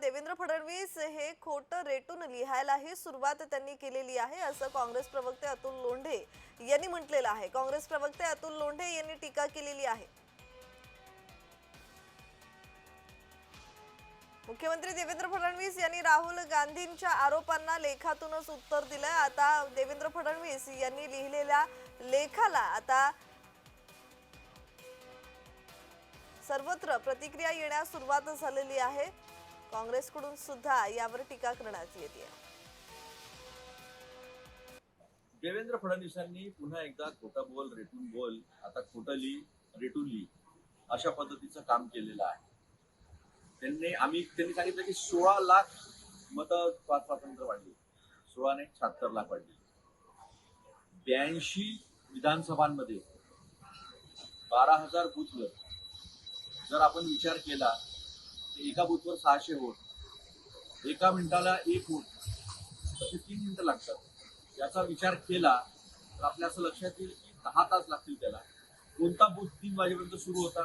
देवेंद्र फडणवीस हे खोटं रेटून लिहायलाही सुरुवात त्यांनी केलेली आहे असं काँग्रेस प्रवक्ते अतुल लोंढे यांनी म्हटलेलं आहे. काँग्रेस प्रवक्ते अतुल लोंढे यांनी टीका केलेली आहे. मुख्यमंत्री देवेंद्र फडणवीस यांनी राहुल गांधींच्या आरोपांना लेखातूनच उत्तर दिलंय. आता देवेंद्र फडणवीस यांनी लिहिलेल्या लेखाला आता सर्वत्र प्रतिक्रिया येण्यास सुरुवात झालेली आहे. काँग्रेसकडून सुद्धा यावर टीका करण्यात येते. देवेंद्र फडणवीसांनी पुन्हा एकदा खोटं बोल रेटून बोल आता खोटं ली रेटून ली अशा पद्धतीचं काम केलेलं आहे. त्यांनी आम्ही त्यांनी सांगितलं की सोळा लाख मत स्वातंत्र्य वाढली. सोळा नाही शहात्तर लाख वाढली. ब्याऐंशी विधानसभांमध्ये बारा हजार बुथवर जर आपण विचार केला एका बूथवर सहाशे वोट एका मिनिटाला एक वोट तसे तीन मिनिटं लागतात. याचा विचार केला तर आपल्या असं लक्षात येईल की दहा तास लागतील त्याला. कोणता बूथ तीन वाजेपर्यंत सुरू होता?